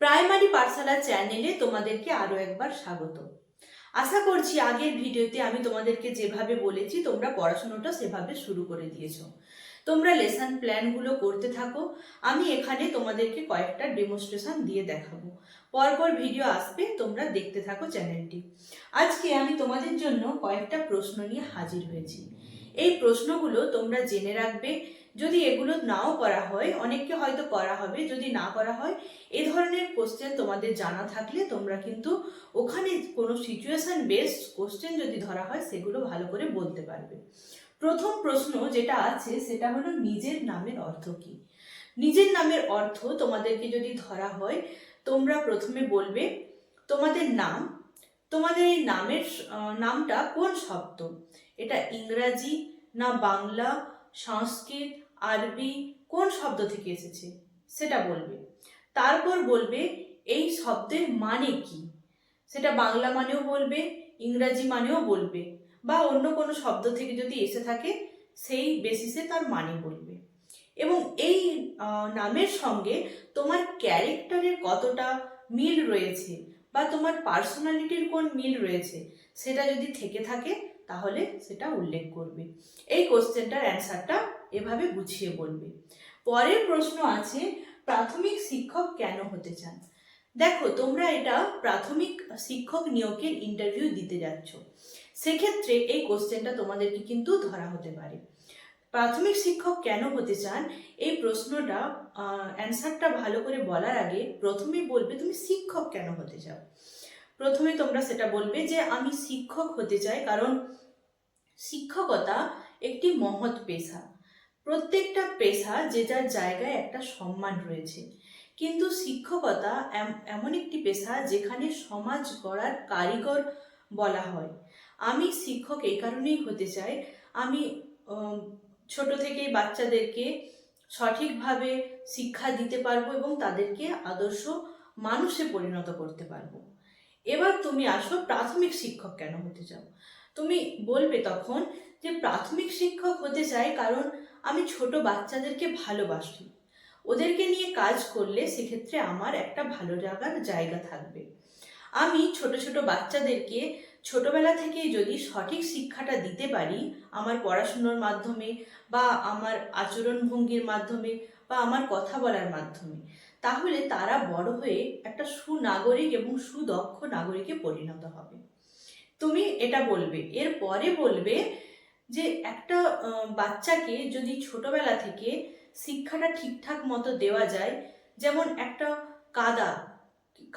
Primary পাঠশালা চ্যানেলে তোমাদেরকে আরও একবার স্বাগত। আশা করছি আগের ভিডিওতে আমি তোমাদেরকে যেভাবে বলেছি, তোমরা পড়াশোনাটা সেভাবে শুরু করে দিয়েছ। তোমরা লেসন প্ল্যানগুলো করতে থাকো, আমি এখানে তোমাদেরকে কয়েকটা ডেমনস্ট্রেশন দিয়ে দেখাবো। পরপর ভিডিও আসবে, তোমরা দেখতে থাকো চ্যানেলটি। আজকে আমি তোমাদের জন্য কয়েকটা প্রশ্ন নিয়ে হাজির হয়েছি। এই প্রশ্নগুলো তোমরা জেনে রাখবে। যদি এগুলো নাও করা হয়, অনেককে হয়তো করা হবে, যদি না করা হয়, এ ধরনের কোশ্চেন তোমাদের জানা থাকলে তোমরা কিন্তু ওখানে কোনো সিচুয়েশন বেসড কোশ্চেন যদি ধরা হয়, সেগুলো ভালো করে বলতে পারবে। প্রথম প্রশ্ন যেটা আছে, সেটা হলো নিজের নামের অর্থ কি? নিজের নামের অর্থ তোমাদেরকে যদি ধরা হয়, তোমরা প্রথমে বলবে, তোমাদের নাম তোমাদের এই নামের নামটা কোন শব্দ? এটা ইংরাজি না বাংলা, সংস্কৃত, আরবি, কোন শব্দ থেকে এসেছে? সেটা বলবে। তারপর বলবে, এই শব্দের মানে কি? সেটা বাংলা মানেও বলবে, ইংরাজি মানেও বলবে, বা অন্য কোনো শব্দ থেকে যদি এসে থাকে, সেই বেসিসে তার মানে বলবে। এবং এই নামের সঙ্গে তোমার ক্যারেক্টারের কতটা মিল রয়েছে বা তোমার পার্সোনালিটির কোন মিল রয়েছে, সেটা যদি থেকে থাকে, তাহলে সেটা উল্লেখ করবে। এই কোশ্চেনটার অ্যান্সারটা এভাবে গুছিয়ে বলবে। পরের প্রশ্ন আছে, প্রাথমিক শিক্ষক কেন হতে চান? দেখো, তোমরা এটা প্রাথমিক শিক্ষক নিয়োগের ইন্টারভিউ দিতে যাচ্ছ। সেক্ষেত্রে এই কোশ্চেনটা তোমাদেরকে কিন্তু ধরা হতে পারে। প্রাথমিক শিক্ষক কেন হতে চান? এই প্রশ্নটা অ্যান্সারটা ভালো করে বলার আগে প্রথমেই বলবে তুমি শিক্ষক কেন হতে চাও? প্রথমে তোমরা সেটা বলবে যে আমি শিক্ষক হতে চাই কারণ শিক্ষকতা একটি মহৎ পেশা। প্রত্যেকটা পেশা যে যার জায়গায় একটা সম্মান রয়েছে। কিন্তু শিক্ষকতা এমন একটি পেশা যেখানে সমাজ গড়ার কারিগর বলা হয়। আমি শিক্ষক এই কারণেই হতে চাই। আমি ছোট থেকেই বাচ্চাদেরকে সঠিকভাবে শিক্ষা দিতে পারব এবং তাদেরকে আদর্শ মানুষে পরিণত করতে পারব। এবার তুমি আসো প্রাথমিক শিক্ষক কেন হতে চাও? তুমি বলবে তখন যে প্রাথমিক শিক্ষক হতে চাই কারণ আমি ছোট বাচ্চাদেরকে ভালোবাসি। ওদেরকে নিয়ে কাজ করলে সেক্ষেত্রে আমার একটা ভালো লাগার জায়গা থাকবে। আমি ছোট ছোট বাচ্চাদেরকে ছোটবেলা থেকেই যদি সঠিক শিক্ষাটা দিতে পারি আমার পড়াশুনোর মাধ্যমে বা আমার আচরণভঙ্গির মাধ্যমে বা আমার কথা বলার মাধ্যমে, তাহলে তারা বড় হয়ে একটা সুনাগরিক এবং সুদক্ষ নাগরিকে পরিণত হবে। তুমি এটা বলবে, এর পরে বলবে যে একটা বাচ্চাকে যদি ছোটবেলা থেকে শিক্ষাটা ঠিকঠাক মতো দেওয়া যায়, যেমন একটা কাদা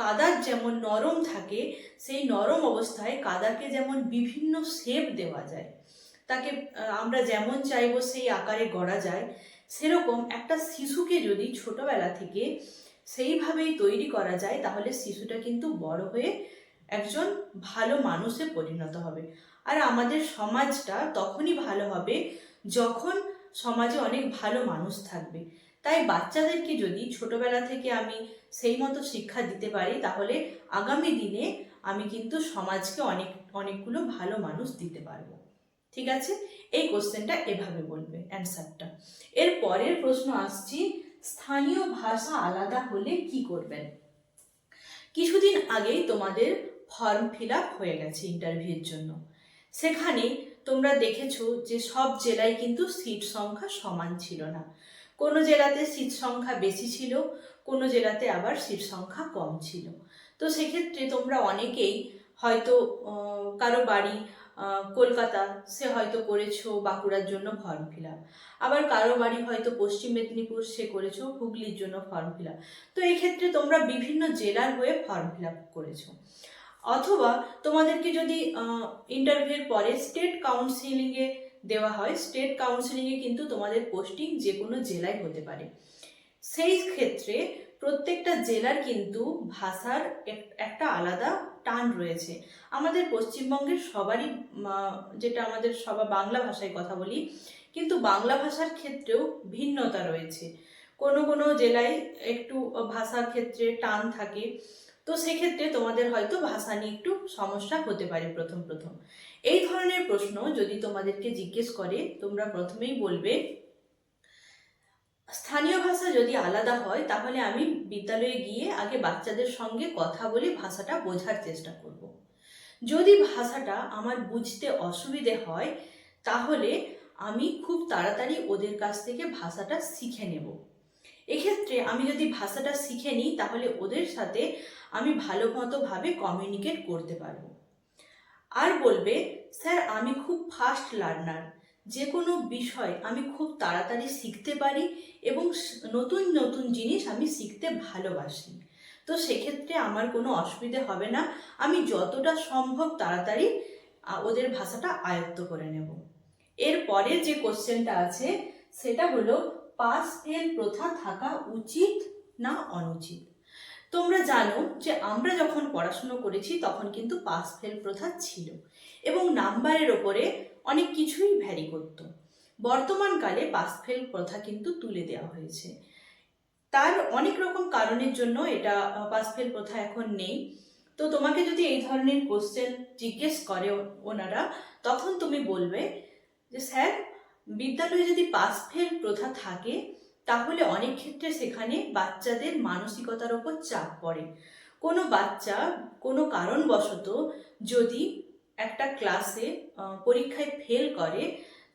কাদার যেমন নরম থাকে, সেই নরম অবস্থায় কাদাকে যেমন বিভিন্ন শেপ দেওয়া যায়, তাকে আমরা যেমন চাইব সেই আকারে গড়া যায়, সেরকম একটা শিশুকে যদি ছোটবেলা থেকে সেইভাবেই তৈরি করা যায়, তাহলে শিশুটা কিন্তু বড় হয়ে একজন ভালো মানুষে পরিণত হবে। আর আমাদের সমাজটা তখনই ভালো হবে যখন সমাজে অনেক ভালো মানুষ থাকবে। তাই বাচ্চাদেরকে যদি ছোটবেলা থেকে আমি সেই মতো শিক্ষা দিতে পারি, তাহলে আগামী দিনে আমি কিন্তু সমাজকে অনেক, অনেকগুলো ভালো মানুষ দিতে পারব। ঠিক আছে? এই কোশ্চেনটা এভাবে বলবে অ্যান্সারটা এর পরের প্রশ্ন আসছি, স্থানীয় ভাষা আলাদা হলে কি করবেন? কিছুদিন আগেই তোমাদের ফর্ম ফিল আপ হয়ে গেছে ইন্টারভিউর জন্য। সেখানে তোমরা দেখেছ যে সব জেলায় কিন্তু সিট সংখ্যা সমান ছিল না। কোনো জেলাতে সিট সংখ্যা বেশি ছিল, কোনো জেলাতে আবার সিট সংখ্যা কম ছিল। তো সেক্ষেত্রে তোমরা অনেকেই হয়তো কারও বাড়ি কলকাতা, সে হয়তো করেছ বাঁকুড়ার জন্য ফর্ম ফিল আবার কারও বাড়ি হয়তো পশ্চিম মেদিনীপুর, সে করেছ হুগলির জন্য ফর্ম ফিল তো এক্ষেত্রে তোমরা বিভিন্ন জেলার হয়ে ফর্ম ফিল আপ করেছ। অথবা তোমাদেরকে যদি ইন্টারভিউর পরে স্টেট কাউন্সিলিংয়ে দেওয়া হয় স্টেট কাউন্সিলিংয়ে কিন্তু তোমাদের পোস্টিং যে কোনো জেলায় হতে পারে। সেই ক্ষেত্রে প্রত্যেকটা জেলার কিন্তু ভাষার এক- একটা আলাদা টান রয়েছে। আমাদের পশ্চিমবঙ্গের সবারই যেটা আমাদের সবার বাংলা ভাষায় কথা বলি, কিন্তু বাংলা ভাষার ক্ষেত্রেও ভিন্নতা রয়েছে। কোনো কোনো জেলায় একটু ভাষার ক্ষেত্রে টান থাকে তো সেক্ষেত্রে তোমাদের হয়তো ভাষা নিয়ে একটু সমস্যা হতে পারে প্রথম প্রথম এই ধরনের প্রশ্ন যদি তোমাদেরকে জিজ্ঞেস করে, তোমরা প্রথমেই বলবে, স্থানীয় ভাষা যদি আলাদা হয়, তাহলে আমি বিদ্যালয়ে গিয়ে আগে বাচ্চাদের সঙ্গে কথা বলে ভাষাটা বোঝার চেষ্টা করব। যদি ভাষাটা আমার বুঝতে অসুবিধে হয়, তাহলে আমি খুব তাড়াতাড়ি ওদের কাছ থেকে ভাষাটা শিখে নেব এক্ষেত্রে আমি যদি ভাষাটা শিখে নিই, তাহলে ওদের সাথে আমি ভালো মতোভাবে কমিউনিকেট করতে পারব। আর বলবে, স্যার, আমি খুব ফাস্ট লার্নার যে কোনো বিষয় আমি খুব তাড়াতাড়ি শিখতে পারি এবং নতুন নতুন জিনিস আমি শিখতে ভালোবাসি। তো সেক্ষেত্রে আমার কোনো অসুবিধে হবে না। আমি যতটা সম্ভব তাড়াতাড়ি ওদের ভাষাটা আয়ত্ত করে নেব। এরপরে যে কোশ্চেনটা আছে, সেটা হলো পাস ফেল প্রথা থাকা উচিত না অনুচিত? তোমরা জানো যে আমরা যখন পড়াশুনো করেছি তখন কিন্তু পাস ফেল প্রথা ছিল এবং নাম্বারের ওপরে অনেক কিছুই ভ্যারি করতো। বর্তমানকালে পাস ফেল প্রথা কিন্তু তুলে দেওয়া হয়েছে। তার অনেক রকম কারণের জন্য এটা পাস ফেল প্রথা এখন নেই। তো তোমাকে যদি এই ধরনের কোশ্চেন জিজ্ঞেস করে ওনারা, তখন তুমি বলবে যে, স্যার বিদ্যালয়ে যদি পাস ফেল প্রথা থাকে, তাহলে অনেক ক্ষেত্রে সেখানে বাচ্চাদের মানসিকতার ওপর চাপ পড়ে। কোনো বাচ্চা কোনো কারণবশত যদি একটা ক্লাসে পরীক্ষায় ফেল করে,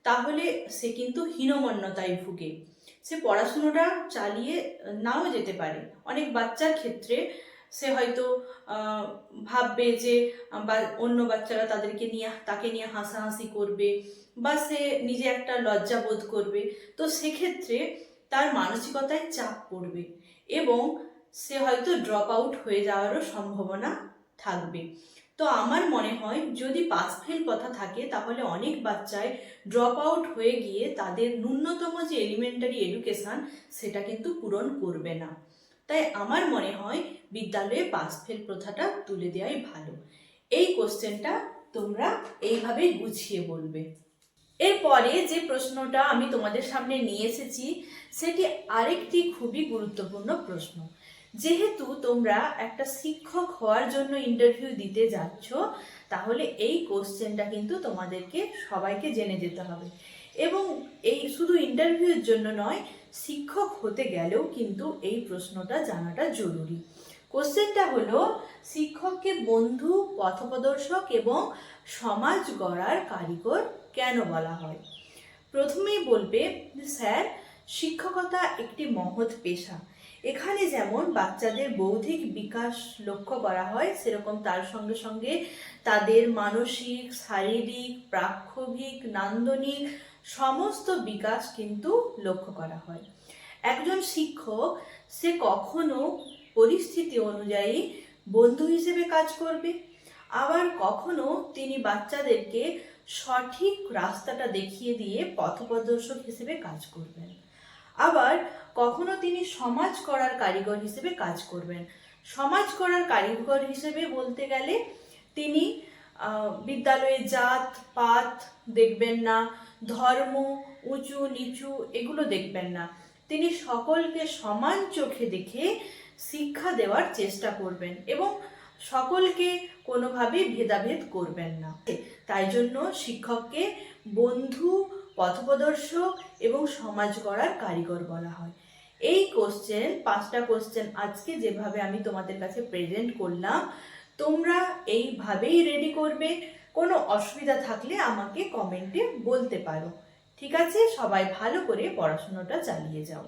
তাহলে সে কিন্তু হীনমন্যতায় ভুগে। সে পড়াশুনোটা চালিয়ে নাও যেতে পারে। অনেক বাচ্চার ক্ষেত্রে সে হয়তো ভাববে যে, বা, অন্য বাচ্চারা তাদেরকে নিয়ে, তাকে নিয়ে হাসাহাসি করবে বা সে নিজে একটা লজ্জা বোধ করবে। তো সেক্ষেত্রে তার মানসিকতায় চাপ পড়বে এবং সে হয়তো ড্রপ আউট হয়ে যাওয়ারও সম্ভাবনা থাকবে। তো আমার মনে হয়, যদি পাস ফেল কথা থাকে, তাহলে অনেক বাচ্চায় ড্রপ আউট হয়ে গিয়ে তাদের ন্যূনতম যে এলিমেন্টারি এডুকেশন সেটা কিন্তু পূরণ করবে না। তাই আমার মনে হয় বিদ্যালয়ে পাস ফেল প্রথাটা তুলে দেওয়াই ভালো। এই কোশ্চেনটা তোমরা এইভাবেই গুছিয়ে বলবে। এরপরে যে প্রশ্নটা আমি তোমাদের সামনে নিয়ে এসেছি, সেটি আরেকটি খুবই গুরুত্বপূর্ণ প্রশ্ন। যেহেতু তোমরা একটা শিক্ষক হওয়ার জন্য ইন্টারভিউ দিতে যাচ্ছ, তাহলে এই কোশ্চেনটা কিন্তু তোমাদেরকে সবাইকে জেনে যেতে হবে। এবং এই শুধু ইন্টারভিউর জন্য নয়, শিক্ষক হতে গেলেও কিন্তু এই প্রশ্নটা জানাটা জরুরি। কোশ্চেনটা হলো, শিক্ষককে বন্ধু, পথপ্রদর্শক এবং সমাজ গড়ার কারিগর কেন বলা হয়? প্রথমেই বলবে, স্যার, শিক্ষকতা একটি মহৎ পেশা। এখানে যেমন বাচ্চাদের বৌদ্ধিক বিকাশ লক্ষ্য করা হয়, সেরকম তার সঙ্গে সঙ্গে তাদের মানসিক, শারীরিক প্রাক্ষবিক নান্দনিক সমস্ত বিকাশ কিন্তু লক্ষ্য করা হয়। একজন শিক্ষক সে কখনো পরিস্থিতি অনুযায়ী বন্ধু হিসেবে কাজ করবে, আবার কখনো তিনি বাচ্চাদেরকে সঠিক রাস্তাটা দেখিয়ে দিয়ে পথপ্রদর্শক হিসেবে কাজ করবেন। আবার কখনো তিনি সমাজ করার কারিগর হিসেবে কাজ করবেন। সমাজ করার কারিগর হিসেবে বলতে গেলে তিনি বিদ্যালয়ে জাত, পাত দেখবেন না ধর্ম, উঁচু, নিচু এগুলো দেখবেন না। তিনি সকলকে সমান চোখে দেখে শিক্ষা দেওয়ার চেষ্টা করবেন এবং সকলকে কোনোভাবেই ভেদাভেদ করবেন না। তাই জন্য শিক্ষককে বন্ধু, পথপ্রদর্শক এবং সমাজ গড়ার কারিগর বলা হয়। এই কোশ্চেন পাঁচটা কোশ্চেন আজকে যেভাবে আমি তোমাদের কাছে প্রেজেন্ট করলাম, তোমরা এইভাবেই রেডি করবে। কোনো অসুবিধা থাকলে আমাকে কমেন্টে বলতে পারো। ঠিক আছে? সবাই ভালো করে পড়াশোনাটা চালিয়ে যাও।